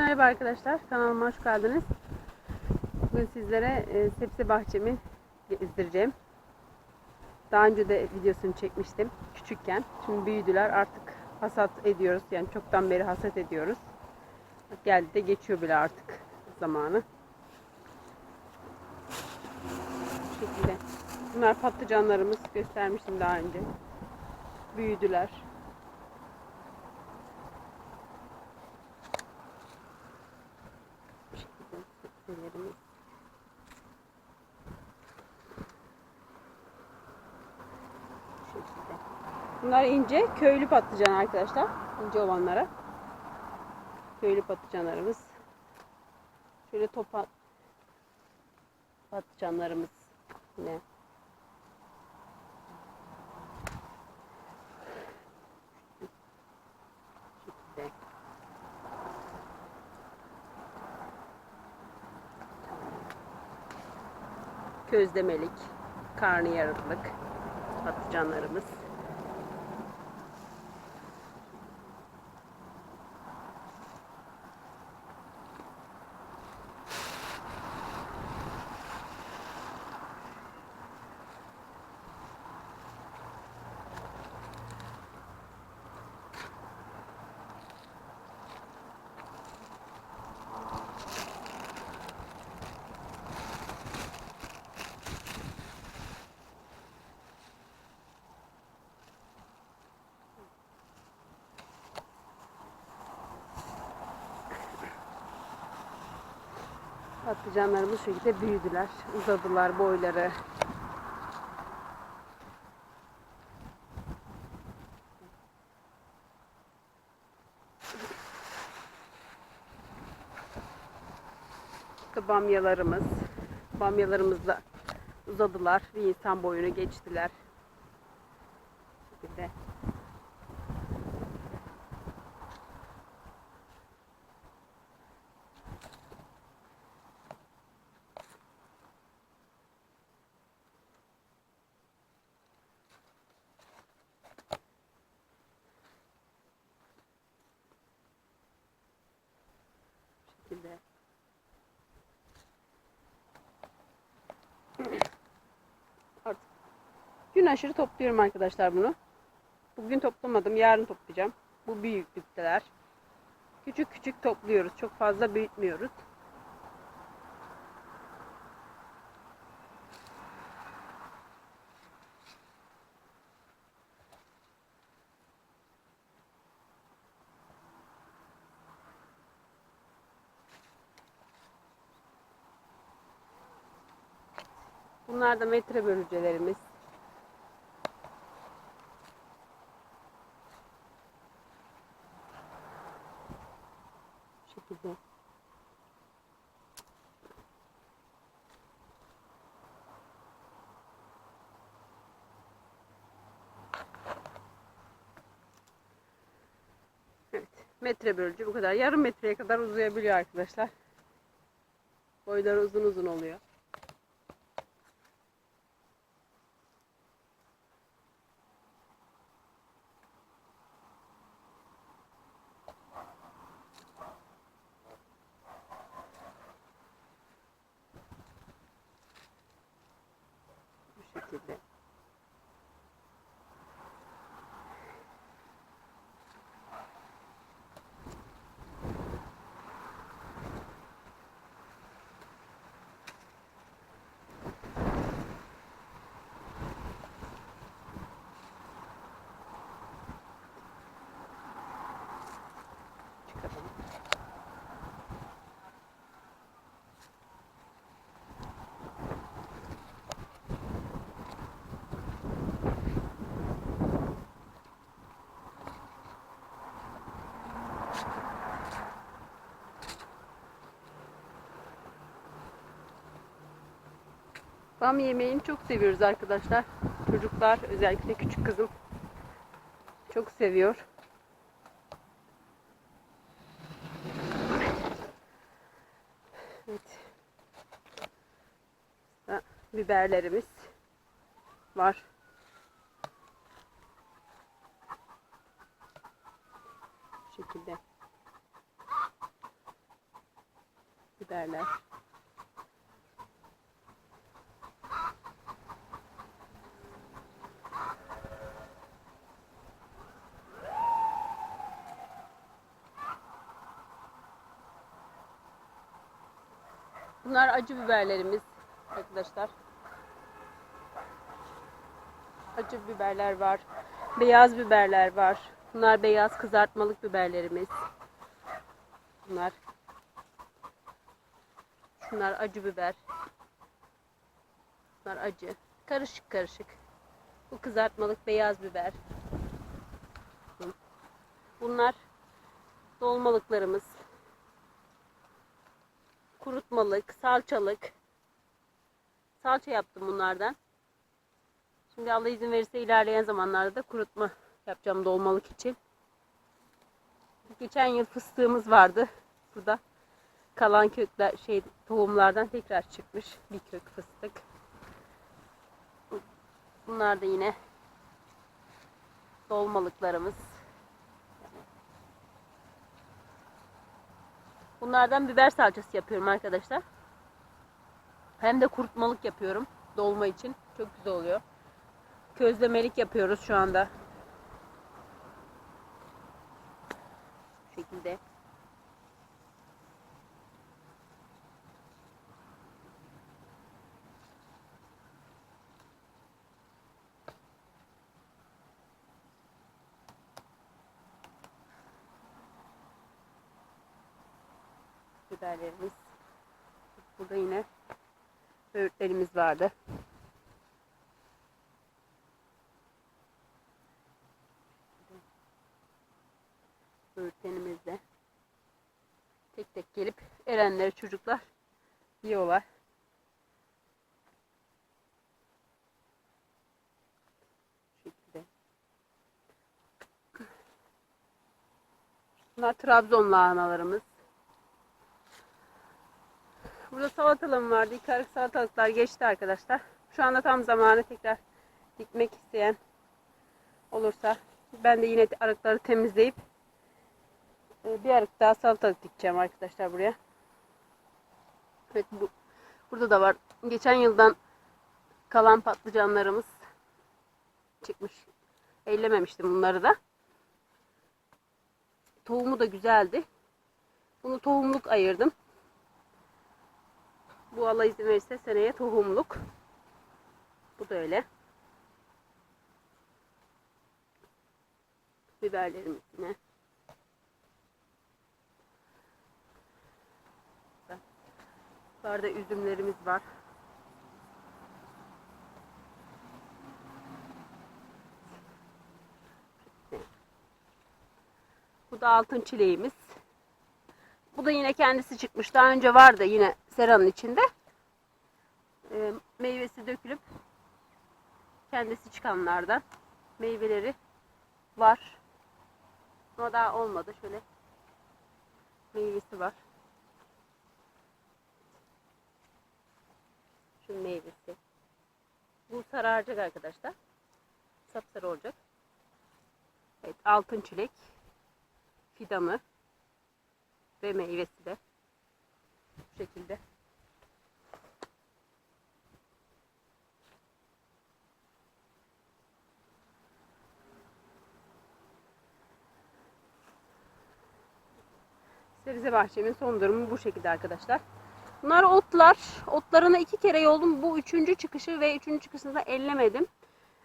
Merhaba arkadaşlar. Kanalıma hoş geldiniz. Bugün sizlere e, sebze bahçemi gezdireceğim. Daha önce de videosunu çekmiştim küçükken. Şimdi büyüdüler artık hasat ediyoruz. Yani çoktan beri hasat ediyoruz. Geldi de geçiyor bile artık zamanı. Bu şekilde. Bunlar patlıcanlarımız göstermiştim daha önce. Büyüdüler. Bu şekilde sebzelerimiz. Bu Bunlar ince köylü patlıcan arkadaşlar. İnce olanlara. Köylü patlıcanlarımız. Şöyle topa patlıcanlarımız yine. Şekilde. közlemelik, karnıyarıklık patlıcanlarımız. Patlıcanlarımız şu şekilde büyüdüler, uzadılar boyları. İşte bamyalarımız. Bamyalarımız da uzadılar. Bir insan boyunu geçtiler. Bu şekilde. Şekilde. Artık gün aşırı topluyorum arkadaşlar bunu. Bugün toplamadım, yarın toplayacağım. Bu büyüklükteler. Küçük küçük topluyoruz. Çok fazla büyütmüyoruz. Bunlar da metre bölücelerimiz. Bu şekilde. Evet, metre bölücü bu kadar. Yarım metreye kadar uzayabiliyor arkadaşlar. Boyları uzun uzun oluyor. Bu şekilde. Çıkaralım. Bamya yemeğini çok seviyoruz arkadaşlar. Çocuklar özellikle küçük kızım çok seviyor. Evet. Burada biberlerimiz var. Bu şekilde. biberler. Bunlar acı biberlerimiz arkadaşlar. Acı biberler var. Beyaz biberler var. Bunlar beyaz kızartmalık biberlerimiz. Bunlar Şunlar acı biber. Bunlar acı. Karışık karışık. Bu kızartmalık beyaz biber. Bunlar dolmalıklarımız. Kurutmalık, salçalık. Salça yaptım bunlardan. Şimdi Allah izin verirse ilerleyen zamanlarda da kurutma yapacağım dolmalık için. Geçen yıl fıstığımız vardı burada. Kalan kökler şey tohumlardan tekrar çıkmış bir kök fıstık. Bunlar da yine dolmalıklarımız. Bunlardan biber salçası yapıyorum arkadaşlar. Hem de kurutmalık yapıyorum dolma için. Çok güzel oluyor. Közlemelik yapıyoruz şu anda. Bu şekilde. Biberlerimiz. Burada yine böğürtlerimiz vardı. Böğürtlenimiz de tek tek gelip erenleri çocuklar yiyorlar. Bunlar Trabzon lahanalarımız. Burada salatalığım vardı. İki arık salatalıklar geçti arkadaşlar. Şu anda tam zamanı tekrar dikmek isteyen olursa ben de yine arıkları temizleyip e, bir arık daha salatalık dikeceğim arkadaşlar buraya. Evet bu burada da var. Geçen yıldan kalan patlıcanlarımız çıkmış. Ellememiştim bunları da. Tohumu da güzeldi. Bunu tohumluk ayırdım. Bu Allah izin verirse seneye tohumluk. Bu da öyle. Biberlerimiz yine. Burada üzümlerimiz var. Bu da altın çileğimiz. Bu da yine kendisi çıkmış. Daha önce vardı yine seranın içinde. E, meyvesi dökülüp kendisi çıkanlardan meyveleri var. Ama daha olmadı. Şöyle meyvesi var. Şu meyvesi. Bu sararacak arkadaşlar. Sapsarı olacak. Evet, altın çilek fidanı ve meyvesi de bu şekilde. Sebze bahçemin son durumu bu şekilde arkadaşlar. Bunlar otlar. Otlarını iki kere yoldum. Bu üçüncü çıkışı ve üçüncü çıkışını da ellemedim.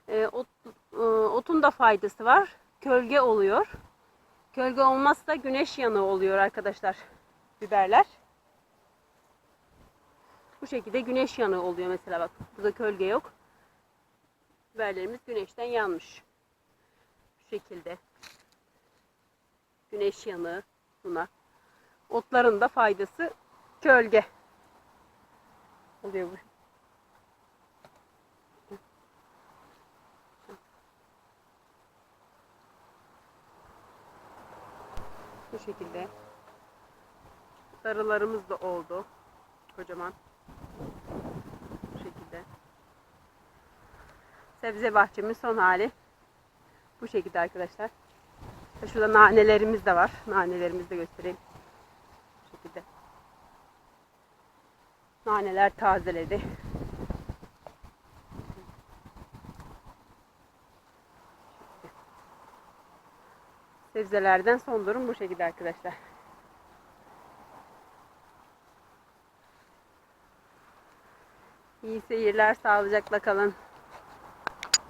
E, ot, e, otun da faydası var. Kölge oluyor. Gölge olmazsa güneş yanığı oluyor arkadaşlar biberler. Bu şekilde güneş yanığı oluyor mesela bak. Burada kölge yok. Biberlerimiz güneşten yanmış. Bu şekilde. Güneş yanığı buna. Otların da faydası kölge. Oluyor bu. Bu şekilde. Darılarımız da oldu. Kocaman. Bu şekilde. Sebze bahçemin son hali. Bu şekilde arkadaşlar. Şurada nanelerimiz de var. Nanelerimizi de göstereyim. Bu şekilde. Naneler tazeledi. Sebzelerden son durum bu şekilde arkadaşlar. İyi seyirler, sağlıcakla kalın.